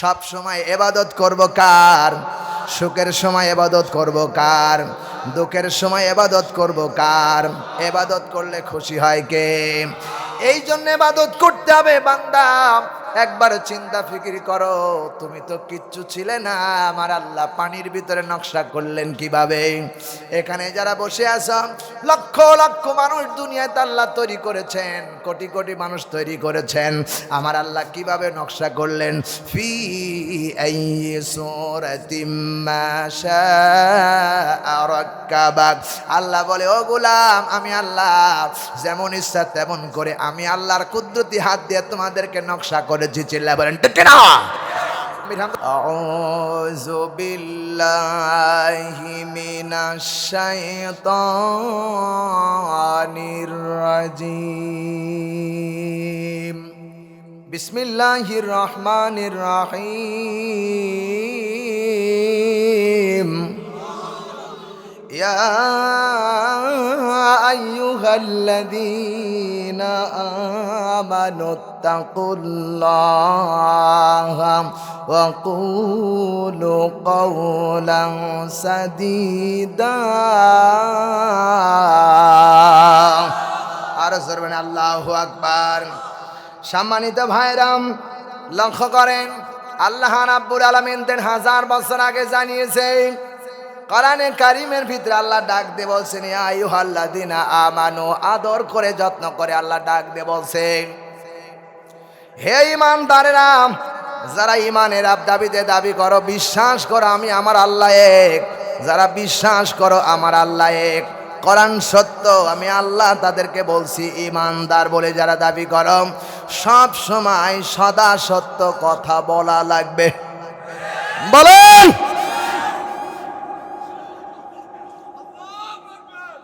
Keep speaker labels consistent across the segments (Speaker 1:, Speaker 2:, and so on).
Speaker 1: সব সময় এবাদত করব কার? সুখের সময় এবাদত করব কার? দুঃখের সময় এবাদত করব কার? এবাদত করলে খুশি হয় কে? এই জন্য এবাদত করতে হবে বান্দা। একবার চিন্তা ফিকির করো, তুমি তো কিচ্ছু ছিলে না। আমার আল্লাহ পানির ভিতরে নকশা করলেন কীভাবে? এখানে যারা বসে আছো, লক্ষ লক্ষ মানুষ দুনিয়াতে আল্লাহ তৈরি করেছেন, কোটি কোটি মানুষ তৈরি করেছেন। আমার আল্লাহ কীভাবে নকশা করলেন? ফি আল্লাহ বলে, ও গোলাম, আমি আল্লাহ, যেমন ইচ্ছা তেমন করে, আমি আল্লাহর কুদরতি হাত দিয়ে তোমাদেরকে নকশা করেছি চিল্লা বলেন ঠিক না أعوذ بالله من الشيطان الرجيم بسم الله الرحمن الرحيم يا أيها الذين آمنوا اتقوا الله وقولوا قولا سديدا আর সরবেন আল্লাহ আকবার সম্মানিত ভাইরাম লক্ষ্য করেন আল্লাহ রাব্বুল আলামিন দেড় হাজার বছর আগে জানিয়েছে কোরআনে কারিমের ভিতরে আল্লাহ ডাক দিয়ে বলছেন আয়ু আল্লাহ দিনা আমানো আদর করে, যত্ন করে আল্লাহ ডাক দিয়ে বলছে। হে ইমানদারেরা, যারা ইমানের দাবিতে দাবি করো, বিশ্বাস করো, আমি আমার আল্লাহ এক। যারা বিশ্বাস করো, আমার আল্লাহ এক। কোরআন সত্য, আমি আল্লাহ তাদেরকে বলছি, ইমানদার বলে যারা দাবি করো, সব সময় সদা সত্য কথা বলা লাগবে। বলেন!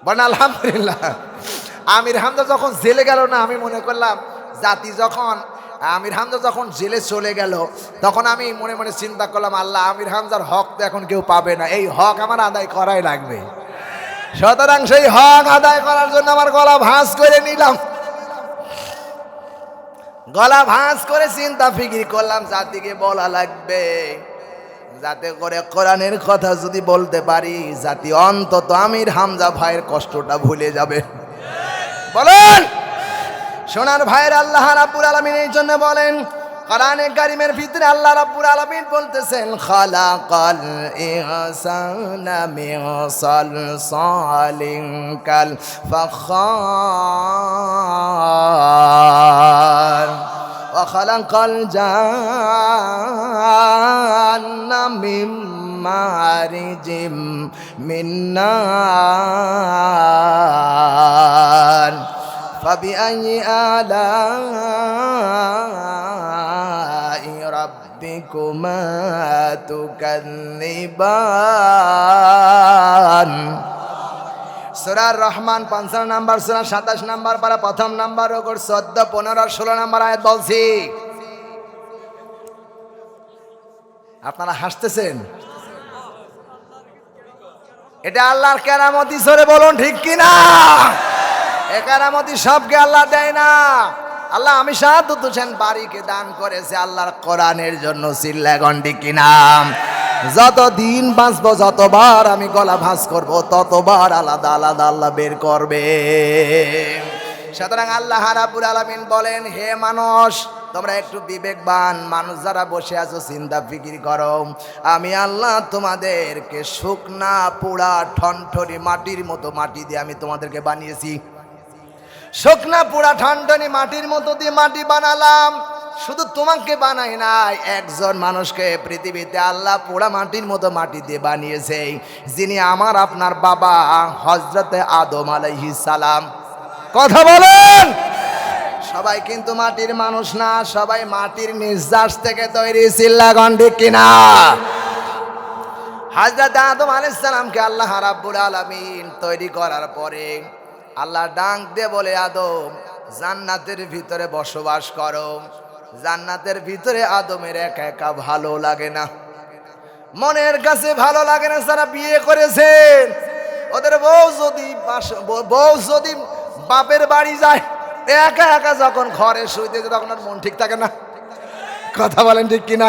Speaker 1: বলেন আলহামদুলিল্লাহ। আমির হামদা যখন জেলে গেল না, আমি মনে করলাম, জাতি যখন, আমির হামজা যখন জেলে চলে গেল, তখন আমি মনে মনে চিন্তা করলাম, আল্লাহ, আমির হামজার হক তো এখন কেউ পাবে না। এই হক আমার আদায় করাই লাগবে। সুতরাং সেই হক আদায় করার জন্য আমার গলা ভাঁজ করে নিলাম। গলা ভাঁজ করে চিন্তা ফিকির করলাম, জাতিকে বলা লাগবে। যাতে করে কোরআনের কথা যদি বলতে পারি জাতি অন্তত আমির হামজা ভাইয়ের কষ্টটা ভুলে যাবে। বলেন! সোনার ভাইয়ের আল্লাহ রাব্বুল আলামিন এই জন্য বলেন, কোরআনে কারিমের ভিতরে আল্লাহ রাব্বুল আলামিন বলতেছেন, খালাকাল ইনসানা মিন সালসালিন কাল ফাখার। وخلق الجن من مارج من نار. فبأي آلاء ربكما تكذبان؟ সুরার রহমান পঞ্চান্ন নাম্বার, সুরা সাতাশ নাম্বার পারা প্রথম নাম্বার, ওগর চোদ্দ, পনেরো, ষোলো নাম্বার আয়াত বলছি। আপনারা হাসতেছেন? এটা আল্লাহর কেরামতি সরে বলুন ঠিক কিনা? এ কেরামতি সবকে আল্লাহ দেয় না। আল্লাহ আমি সাহায্য তুছেন বাড়িকে দান করেছে আল্লাহর কোরআনের জন্য চিল্লা গন্ডি কিনাম যত দিন বাঁচবো, যতবার আমি গলা ভাঁজ করব, ততবার আলাদা আলাদা আল্লাহ বের করবে। সুতরাং আল্লাহ রাবুল আলমিন বলেন, হে মানুষ, তোমরা একটু বিবেকবান মানুষ যারা বসে আছো, চিন্তা, ফিকির করো। আমি আল্লাহ তোমাদেরকে শুকনা, পোড়া, ঠনঠনি মাটির মতো মাটি দিয়ে আমি তোমাদেরকে বানিয়েছি। শুকনা, পোড়া, ঠনঠনি মাটির মতো দিয়ে মাটি বানালাম। শুধু তোমাকে বানাই নাই, একজন মানুষকে পৃথিবীতে আল্লাহ পোড়া মাটির মতো মাটি দিয়ে বানিয়েছে, যিনি আমার আপনার বাবা হজরতে আদম আলাইহিস সালাম। কথা বলেন! সবাই কিন্তু মাটির মানুষ না, সবাই মাটির নিঃশ্বাস থেকে তৈরি চিল্লা গন্ডি কিনা হাজরত আদম আলাইহিস সালামকে আল্লাহ রাব্বুল আলামিন তৈরি করার পরে আল্লাহ ডাক দিয়ে বলে, আদম, জান্নাতের ভিতরে বসবাস করো। জান্নাতের ভিতরে আদমের একা একা ভালো লাগে না। মনের কাছে ভালো লাগে না যারা বিয়ে করেছেন। ওদের বউ যদি বউ যদি বাপের বাড়ি যায়, একা একা যখন ঘরে শুইতে তখন আর মন ঠিক থাকে না। কথা বলেন ঠিক কিনা?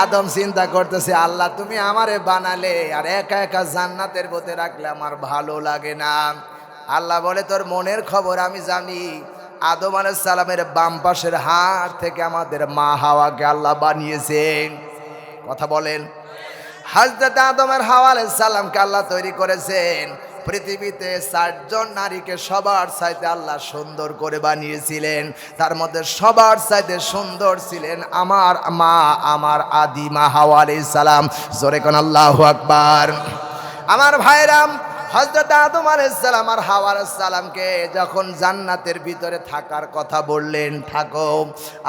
Speaker 1: আদম চিন্তা করতেছে, আল্লাহ, তুমি আমারে বানালে আর একা একা জান্নাতের পথে রাখলে আমার ভালো লাগে না। আল্লাহ বলে, তোর মনের খবর আমি জানি। আদম আলাইহিস সালামের বাম পাশের হাড় থেকে আমাদের মা হাওয়াকে আল্লাহ বানিয়েছেন। কথা বলেন। হাজরত আদমের হাওয়া আলাইহিস সালামকে আল্লাহ তৈরি করেছেন। পৃথিবীতে ষাটজন নারীকে সবার চাইতে আল্লাহ সুন্দর করে বানিয়েছিলেন। তার মধ্যে সবার চাইতে সুন্দর ছিলেন আমার মা, আমার আদি মা হাওয়া আলাইহিস সালাম। জোরে কোন আল্লাহু আকবার। আমার ভাইরাম হজরত আদম আলাইসালাম আর হাওয়ার সালামকে যখন জান্নাতের ভিতরে থাকার কথা বললেন, থাকো।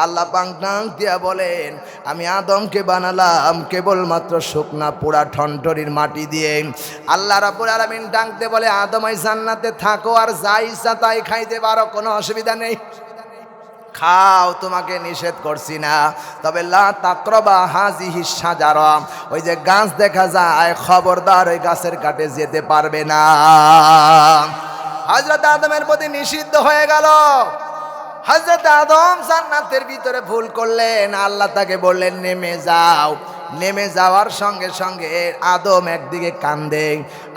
Speaker 1: আল্লাহ পাংটাং দিয়া বলেন, আমি আদমকে বানালাম কেবলমাত্র শুকনা পোড়া ঠনটরির মাটি দিয়ে। আল্লাহ রাবুল আলমিন ডাকতে বলে আদমাই জান্নাতে থাকো, আর যা ইচ্ছা তাই খাইতে পারো, কোনো অসুবিধা নেই। খাও, তোমাকে নিষেধ করছি না। তবে লা তাকরবা হাজিহি সাজারা ওই যে গাছ দেখা যায়, খবরদার ওই গাছের কাটে যেতে পারবে না। হজরত আদমের প্রতি নিষিদ্ধ হয়ে গেল। হজরত আদম জান্নাতের ভিতরে ভুল করলেন। আল্লাহ তাকে বললেন, নেমে যাও। নেমে যাওয়ার সঙ্গে সঙ্গে আদম একদিকে কান্দে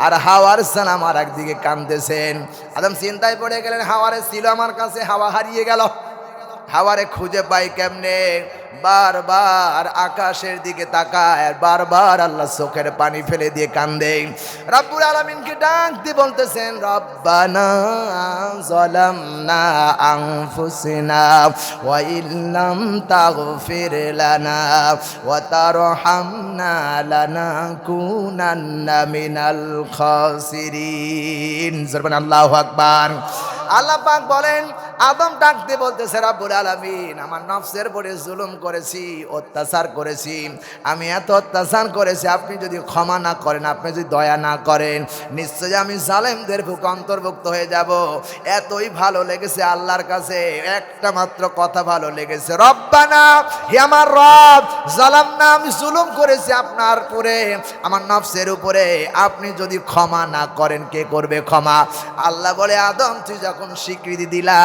Speaker 1: আর হাওয়ার সালাম আর একদিকে কান্দেছেন। আদম চিন্তায় পড়ে গেলেন, হাওয়ারে ছিল আমার কাছে, হাওয়া হারিয়ে গেল। হাওয়ারে খুঁজে পাই কেমনে? বারবার আকাশের দিকে তাকায় বারবার আল্লাহ চোখের পানি ফেলে দিয়ে কান্দে। রব্বুল আলমিনকে ডাক দিয়ে বলতেছেন, রব্বানা জলামনা আনফুসিনা ওয়া ইল্লাম তাগফির লানা ওয়া তারহামনা লানাকুনান্না মিনাল খাসিরিন। জরবান আল্লাহু আকবার। আল্লাহ পাক বলেন, আদম ডাক দিয়ে বলতেছে, রাব্বুল আলামিন, আমার নফসের পরে জুলুম করেছি, অত্যাচার করেছি, আমি এত অত্যাচার করেছি, আপনি যদি ক্ষমা না করেন, আপনি যদি দয়া না করেন, নিশ্চয়ই আমি জালেমদের বুক অন্তর্ভুক্ত হয়ে যাব। এতই ভালো লেগেছে আল্লাহর কাছে, একটা মাত্র কথা ভালো লেগেছে, রব্বানা, হে আমার রব, জালাম না, আমি জুলুম করেছি আপনার উপরে, আমার নফসের উপরে, আপনি যদি ক্ষমা না করেন, কে করবে ক্ষমা? আল্লাহ বলে, আদম, তুই স্বীকৃতি দিলা,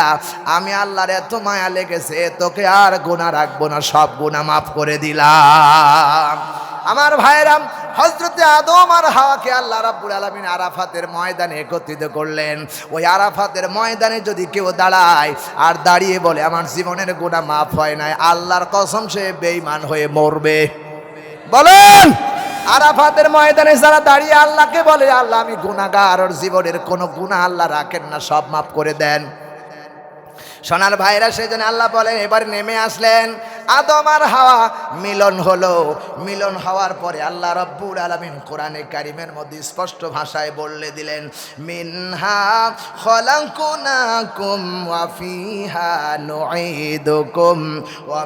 Speaker 1: আমি আল্লাহর এত মায়া লেগেছে, তোকে আর গোনা রাখব না, সব গুণা মাফ করে দিলাম। আমার ভাইরাম হজরতে আদম আর হাওয়াকে আল্লাহ রাব্বুল আলামিন আরাফাতের ময়দানে একত্রিত করলেন। ওই আরাফাতের ময়দানে যদি কেউ দাঁড়ায় আর দাঁড়িয়ে বলে, আমার জীবনের গুণা মাফ হয় নাই, আল্লাহর কসম সে বেঈমান হয়ে মরবে। বলেন! আরাফাতের ময়দানে যারা দাঁড়িয়ে আল্লাহকে বলে, আল্লাহ, আমি গুণাগার ওর জীবনের কোনো গুণা আল্লাহ রাখেন না, সব মাফ করে দেন। সোনার ভাইরা সেজন্য আল্লাহ বলেন, এবার নেমে আসলেন। আদম আর হাওয়া মিলন হলো। মিলন হওয়ার পরে আল্লাহ রব্বুর আলমিন কোরআনে কারিমের মধ্যে স্পষ্ট ভাষায় বললে দিলেন, মিনহা খলাকুনাকুম ওয়া ফিহা নুঈদুকুম ওয়া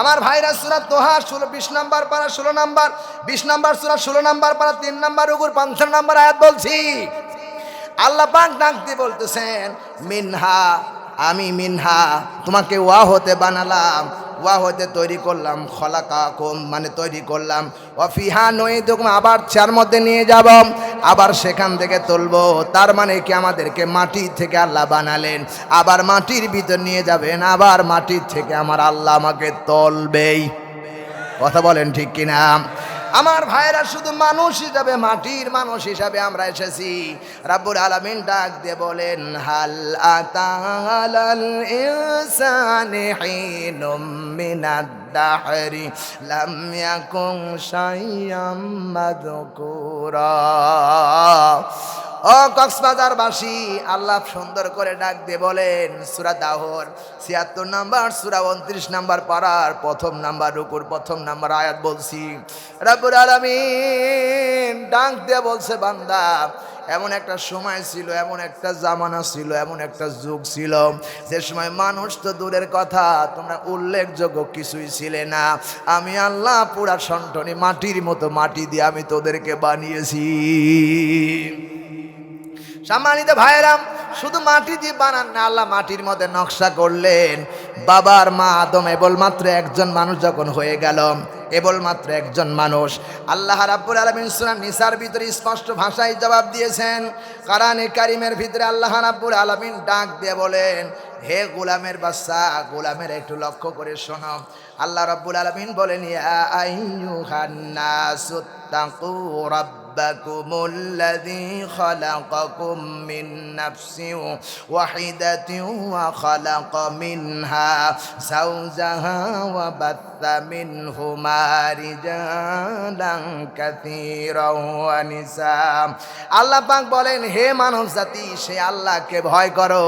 Speaker 1: আমার ভাইরা সুরা তোহা, ষোলো, বিশ নাম্বার পারা, ষোলো নাম্বার, বিশ নাম্বার সুরা, ষোলো নাম্বার পারা, তিন নাম্বার উগুর, পঞ্চান্ন নাম্বার আয়াত বলছি। আল্লাহ পাক ডাক দিয়ে বলতেছেন, মিনহা আমি মিনহা, তোমাকে ওয়া হতে বানালাম ওয়া হতে তৈরি করলাম খলাকা কম মানে তৈরি করলাম। অফিহা নই দেখুন আবার চার মধ্যে নিয়ে যাব, আবার সেখান থেকে তুলবো। তার মানে কি আমাদেরকে মাটি থেকে আল্লাহ বানালেন। আবার মাটির ভিতর নিয়ে যাবেন, আবার মাটির থেকে আমার আল্লাহ আমাকে তলবেই। কথা বলেন ঠিক কিনা? আমার ভাইরা শুধু মানুষ হিসাবে, মাটির মানুষ হিসাবে আমরা এসেছি। রাব্বুল আলামিন ডাক দিয়ে বলেন, হাল আতাল দাহরি, লাম ইয়াকুন শাইয়াম মাযকুরা। ও কক্সবাজারবাসী, আল্লাহ সুন্দর করে ডাক দিয়ে বলেন, সুরা দাহর, ছিয়াত্তর নাম্বার, সুরা উনত্রিশ নাম্বার পাড়ার প্রথম নাম্বার রুকুর প্রথম নাম্বার আয়াত বলছি। রাবুর আলমিন ডাক দিয়ে বলছে, বান্দা, এমন একটা সময় ছিল, এমন একটা জামানা ছিল, এমন একটা যুগ ছিল। যে সময় মানুষ তো দূরের কথা, তোমরা উল্লেখযোগ্য কিছুই ছিলে না। আমি আল্লাহ পুরা সন্টনি মাটির মতো মাটি দিয়ে আমি তোদেরকে বানিয়েছি। সম্মানিত ভাইরাম শুধু মাটি দিয়ে বানান না, আল্লাহ মাটির মধ্যে নকশা করলেন। বাবার মা আদম এবল মাত্র একজন মানুষ যখন হয়ে গেল কেবলমাত্র একজন মানুষ। আল্লাহ রাব্বুল আলামিন সূরা নিসার ভিতরে স্পষ্ট ভাষায় জবাব দিয়েছেন, কোরআনে কারিমের ভিতরে আল্লাহ রাব্বুল আলামিন ডাক দিয়ে বলেন, হে গোলামের বাচ্চা, গোলামের একটু লক্ষ্য করে শোনো। আল্লাহ রাব্বুল আলামিন বলেন, ইয়া আইয়ুহান নাসু, তাকু রাব্বাকুমুল্লাযী মিন নাফসিন ওয়াহিদাতিন ওয়া খালাকা মিনহা যাওজাহা ওয়া বাত্তা মিনহুমা রিজালান কাসীরান ওয়া নিসা আল্লাহ পাক বলেন, হে মানব জাতি, সে আল্লাহকে ভয় করো,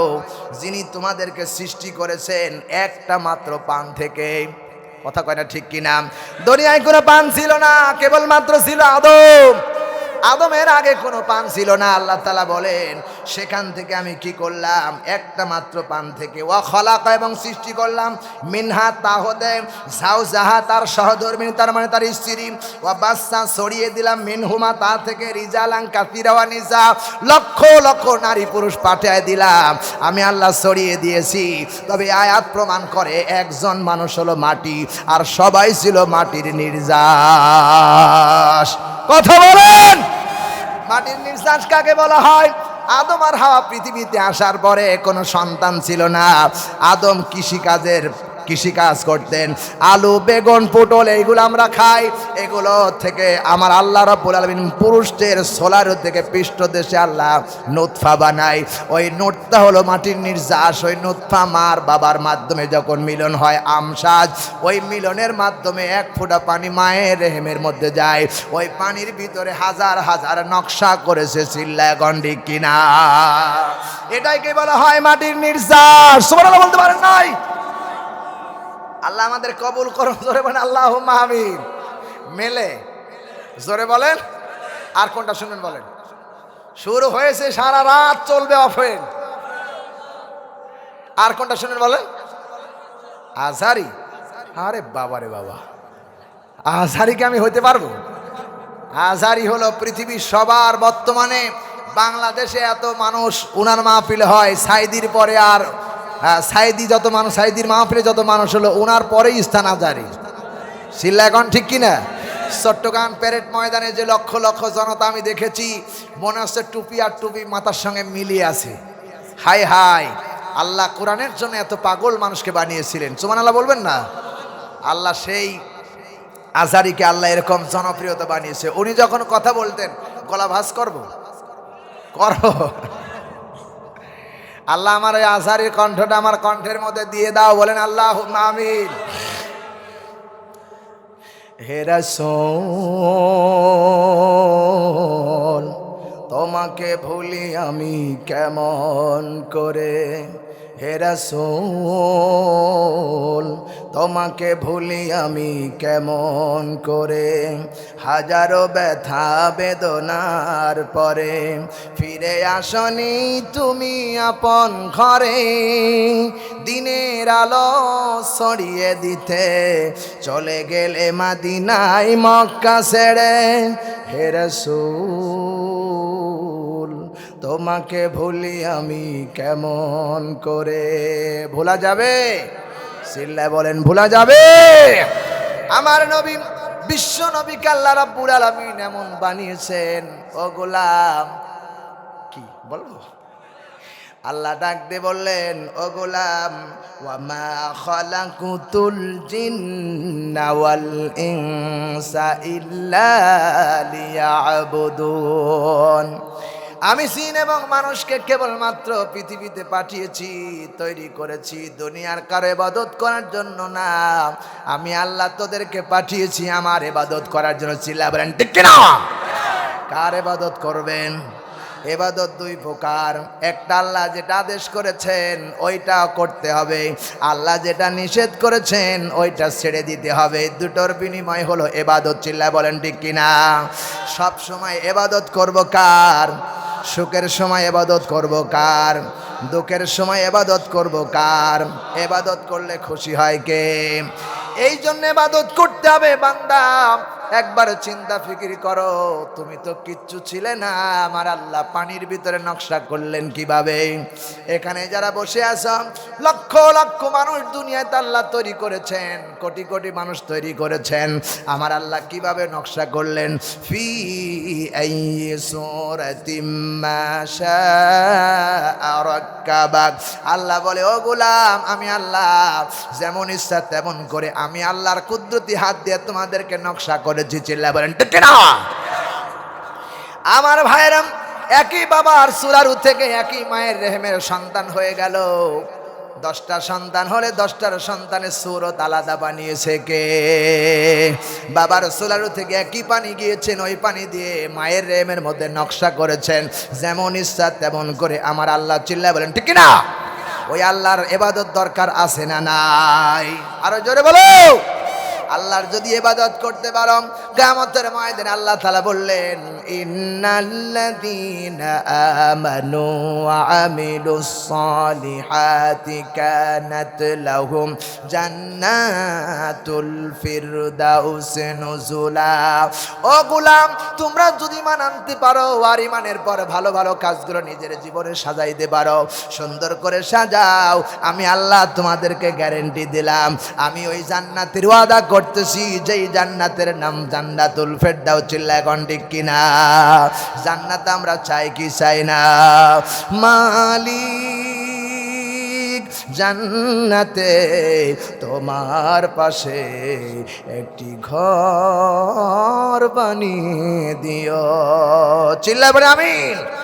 Speaker 1: যিনি তোমাদেরকে সৃষ্টি করেছেন একটা মাত্র পান থেকে। কথা কয় না ঠিক কিনা? দুনিয়ায় কোনো পান ছিল না, কেবলমাত্র ছিল আদম। আদমের আগে কোনো পান ছিল না, আল্লাহ তালা বলেন, সেখান থেকে আমি কি করলাম? একটা মাত্র পান থেকে। ওয়া খলাকা এবং সৃষ্টি করলাম। মিনহা তাহদে ঝাউ জাহা তার সহধর্মিনী, তার মানে তার স্ত্রী। ওয়া বাচ্চা সরিয়ে দিলাম মিনহুমা তা থেকে রিজালাং কাতিরাওয়া নিসা। লক্ষ লক্ষ নারী পুরুষ পাঠিয়ে দিলাম। আমি আল্লাহ সরিয়ে দিয়েছি। তবে আয়াত প্রমাণ করে একজন মানুষ হলো মাটি, আর সবাই ছিল মাটির নির্যাস। কথা বলেন! মাটির নিঃশ্বাস কাকে বলা হয়? আদম আর হাওয়া পৃথিবীতে আসার পরে কোনো সন্তান ছিল না। আদম কৃষিকাজের কৃষিকাজ করতেন। আলু, বেগুন, পটল, এইগুলো আমরা খাই। এগুলো থেকে আমার আল্লাহ রাব্বুল আলামিন পুরুষদের সোলার থেকে পৃষ্ঠ দেশে আল্লাহ নোৎফা বানায়। ওই নোটটা হলো মাটির নির্যাস, ওই নোৎফা মার বাবার মাধ্যমে যখন মিলন হয় আমসাজ ওই মিলনের মাধ্যমে এক ফোঁটা পানি মায়ের রেহেমের মধ্যে যায়। ওই পানির ভিতরে হাজার হাজার নকশা করেছে চিল্লা গন্ডি কিনা। এটাইকে বলা হয় মাটির নির্যাস। বলতে পারেন নাই? আল্লাহ আমাদের কবুল করো জোরে বলেন আল্লাহ মাহমিন মেলে। জোরে বলেন। আর কোনটা শুনবেন বলেন? শুরু হয়েছে, সারা রাত চলবে অফেন। আর কোনটা শুনেন বলেন? আজারি আরে বাবা রে বাবা। আজারিকে আমি হইতে পারব? আজারি হলো পৃথিবীর সবার বর্তমানে বাংলাদেশে এত মানুষ উনার মাহফিল হয়, সাইদির পরে আর সাইদি যত মানুষ, সাইদির মাহফিলে যত মানুষ হলো, ওনার পরেই স্থান আজারি। এখন ঠিক কিনা? চট্টগ্রাম প্যারেড ময়দানে যে লক্ষ লক্ষ জনতা আমি দেখেছি, মনে হচ্ছে টুপি আর টুপি মাথার সঙ্গে মিলিয়ে আছে। হাই হাই, আল্লাহ কোরআনের জন্য এত পাগল মানুষকে বানিয়েছিলেন। সুমান আল্লাহ বলবেন না? আল্লাহ সেই আজারিকে আল্লাহ এরকম জনপ্রিয়তা বানিয়েছে। উনি যখন কথা বলতেন, গলা ভাস করব? করো আল্লাহ আমার ওই আজারির কণ্ঠটা আমার কণ্ঠের মধ্যে দিয়ে দাও, বলেন আল্লাহ আমিন। হেরা তোমাকে ভুলি আমি কেমন করে? হেরা তোমাকে ভুলি আমি কেমন করে? হাজারো ব্যথা বেদনার পরে ফিরে আসনি তুমি আপন ঘরে। দিনের আলো সরিয়ে দিতে চলে গেলে মাদিনাই মক্কা ছেড়ে। হেরসুল তোমাকে ভুলি আমি কেমন করে? ভোলা যাবে? সিল্লা বলেন, ভোলা যাবে? আমার নবী, বিশ্ব নবীকে আল্লাহ রাব্বুল আলামিন এমন বানিয়েছেন। ও গোলাম, কি? বলব? আল্লাহ ডাক দিয়ে বললেন, ও গোলাম ওয়ামা খালাকুতুল জিন্না ওয়াল ইনসা ইল্লা লিয়াবুদুন। আমি সিন এবং মানুষকে কেবলমাত্র পৃথিবীতে পাঠিয়েছি, তৈরি করেছি, দুনিয়ার কারও এবাদত করার জন্য না। আমি আল্লাহ তোদেরকে পাঠিয়েছি আমার এবাদত করার জন্য। চিল্লা ঠিক কিনা? কার এবাদত করবেন? এবাদত দুই প্রকার। একটা আল্লাহ যেটা আদেশ করেছেন, ওইটা করতে হবে। আল্লাহ যেটা নিষেধ করেছেন, ওইটা ছেড়ে দিতে হবে। দুটোর বিনিময় হলো এবাদত চিল্লা বলেন, ঠিক কিনা? সব সময় এবাদত করব কার? সুখের সময় এবাদত করব কার? দুঃখের সময় এবাদত করব কার? এবাদত করলে খুশি হয় কে? এই জন্য এবাদত করতে হবে বান্দা। একবার চিন্তা ফিকির করো, তুমি তো কিচ্ছু ছিলে না। আমার আল্লাহ পানির ভিতরে নকশা করলেন কীভাবে? এখানে যারা বসে আছো, লক্ষ লক্ষ মানুষ দুনিয়াতে আল্লাহ তৈরি করেছেন, কোটি কোটি মানুষ তৈরি করেছেন। আমার আল্লাহ কীভাবে নকশা করলেন? ফি আল্লাহ বলে, ও গোলাম, আমি আল্লাহ, যেমন ইচ্ছা তেমন করে, আমি আল্লাহর কুদরতি হাত দিয়ে তোমাদেরকে নকশা করেছি চিল্লা বলেন না আমার ভাইরাম একই বাবার সুরারু থেকে একই মায়ের রেহেমের সন্তান হয়ে গেল দশটা সন্তান হলে দশটার সন্তানের সুরত আলাদা বানিয়েছে কে বাবার সোলারু থেকে একই পানি গিয়েছেন ওই পানি দিয়ে মায়ের রেহেমের মধ্যে নকশা করেছেন যেমন ইচ্ছা তেমন করে আমার আল্লাহ চিল্লা বলেন ঠিক না ওই আল্লাহর এবাদত দরকার আছে না নাই আরও জোরে বলো আল্লাহর যদি এবাদত করতে পারো গ্রামতের ময়দানে আল্লাহ তালা বললেন, ইন্নাল্লাযীনা আমানু আমিলুস সালিহাতি কানাত লাহুম জান্নাতুল ফিরদাউস নুজুলা। ও গোলাম, তোমরা যদি মান আনতে পারো আর ইমানের পর ভালো ভালো কাজগুলো নিজের জীবনে সাজাইতে পারো, সুন্দর করে সাজাও। আমি আল্লাহ তোমাদেরকে গ্যারেন্টি দিলাম, আমি ওই জান্নাতের ওয়াদা করতেছি যেই জান্নাতের নাম জান্নাতুল ফেরদাও চিল্লা এখন কিনা? জান্নাত আমরা চাই কি চাই না? মালি জান্নাতে তোমার পাশে একটি ঘর বানিয়ে দিও। চিল্লা আমিন।